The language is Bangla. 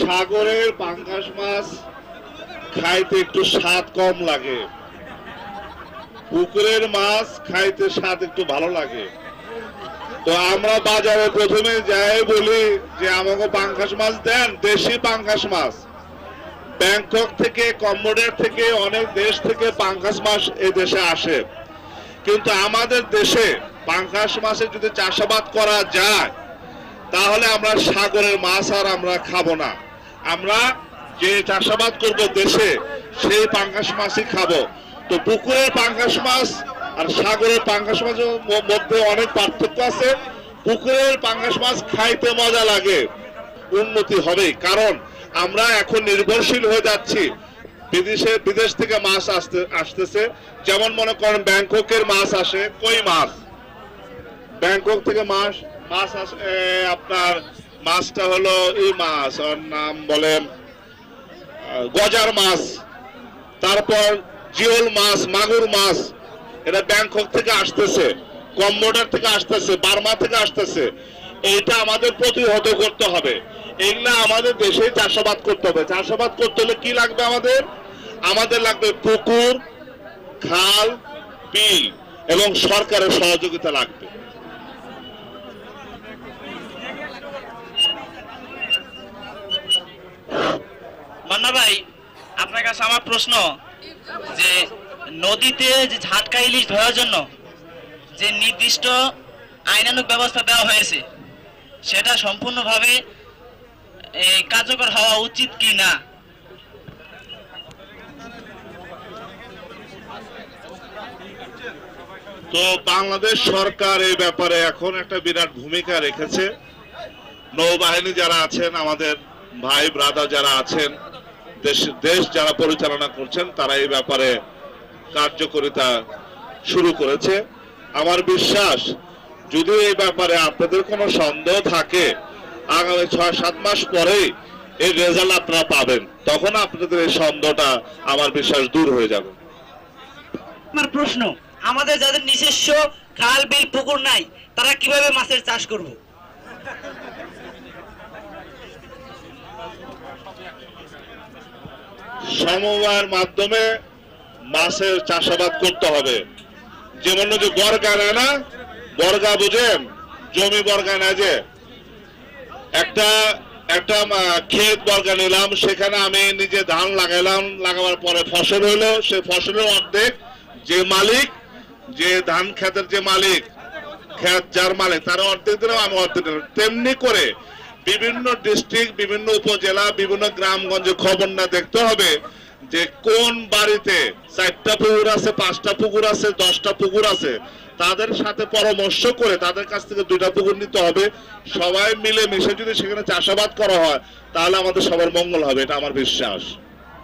সাগরের পাঙ্গাস মাছ খাইতে একটু স্বাদ কম লাগে। পুকুরের মাছ খাইতে স্বাদ একটু ভালো লাগে। তো আমরা বাজারে প্রথমে যাই বলি যে আমাকে পাঙ্গাস মাছ দেন, দেশি পাঙ্গাস মাছ। ব্যাংকক থেকে কম্বোডিয়ার থেকে, অনেক দেশ থেকে পাঙ্গাস মাছ এ দেশে আসে। কিন্তু আমাদের দেশে পাঙ্গাস মাছের যদি চাষাবাদ করা যায়, তাহলে আমরা সাগরের মাছ আর আমরা খাব না। আমরা যে চাষাবাদ করব দেশে, সেই পাঙ্গাস মাছই খাব। তো পুকুরের পাঙ্গাস মাছ আর সাগরের পাঙ্গাস মাছের মধ্যে অনেক পার্থক্য আছে। পুকুরের পাঙ্গাস মাছ খাইতে মজা লাগে। উন্নতি হবে কারণ আমরা এখন নির্ভরশীল হয়ে যাচ্ছি। বিদেশে, বিদেশ থেকে মাছ আসতে, আসতেছে। যেমন মনে করেন ব্যাংককের মাছ আসে, কই মাছ? ব্যাংকক থেকে মাছ মাছ আসে আপনার মাছটা হলো এই মাছ, ওর নাম বলেন গজার মাছ। তারপর জিওল মাছ, মাগুর মাছ, এটা ব্যাংকক থেকে আসতেছে কম্বোডার থেকে আসতেছে, বার্মা থেকে আসতেছে। এইটা আমাদের প্রতিহত করতে হবে। এগুলা আমাদের দেশে চাষাবাদ করতে হবে। চাষাবাদ করতে হলে কি লাগবে আমাদের? আমাদের লাগবে পুকুর, খাল, বিল এবং সরকারের সহযোগিতা লাগবে। মান্না ভাই? আপনার কাছে আমার প্রশ্ন যে নদীতে যে ঝাটকা ইলিশ ধরার জন্য যে নির্দিষ্ট আইনানুক ব্যবস্থা দেওয়া হয়েছে, সেটা সম্পূর্ণভাবে কার্যকর হওয়া উচিত কি না? তো বাংলাদেশ সরকার এই ব্যাপারে এখন একটা বিরাট ভূমিকা রেখেছে। নৌবাহিনী যারা আছেন, আমাদের ভাই ব্রাদার যারা আছেন দেশ দেশ যারা পরিচালনা করছেন, তারা এই ব্যাপারে কার্যকরিতা শুরু করেছে। আমার বিশ্বাস, যদি এই ব্যাপারে আপনাদের কোনো সন্দেহ থাকে, আগামী ছয়, সাত মাস পরেই এই রেজাল্ট আপনারা পাবেন। তখন আপনাদের এই সন্দেহটা, আমার বিশ্বাস, দূর হয়ে যাবে। আমার প্রশ্ন, আমাদের যাদের নিজস্ব খাল, বিল, পুকুর নাই, তারা কীভাবে মাছের চাষ করব? সমবায়ের মাধ্যমে মাছের চাষাবাদ করতে হবে। যেমন যে বর্গা না বর্গা বুঝেন, জমি বর্গা নেয় যে। একটা একটা ক্ষেত বর্গা নিলাম, সেখানে আমি নিজে ধান লাগাইলাম, লাগাবার পরে ফসল হলো, সে ফসলের অর্ধেক যে মালিক, যে ধান ক্ষেতের যে মালিক, ক্ষেত যার মালিক, তার অর্ধেক দিলাম, আমি অর্ধেক দিলাম। তেমনি করে বিভিন্ন ডিস্ট্রিক্ট বিভিন্ন উপজেলা, বিভিন্ন গ্রামগঞ্জে খবর না দেখতে হবে যে কোন বাড়িতে চারটা পুকুর আছে, পাঁচটা পুকুর আছে, দশটা পুকুর আছে, তাদের সাথে পরামর্শ করে তাদের কাছ থেকে দুইটা পুকুর নিতে হবে। সবাই মিলে মিশে যদি সেখানে চাষাবাদ করা হয়, তাহলে আমাদের সবার মঙ্গল হবে, এটা আমার বিশ্বাস।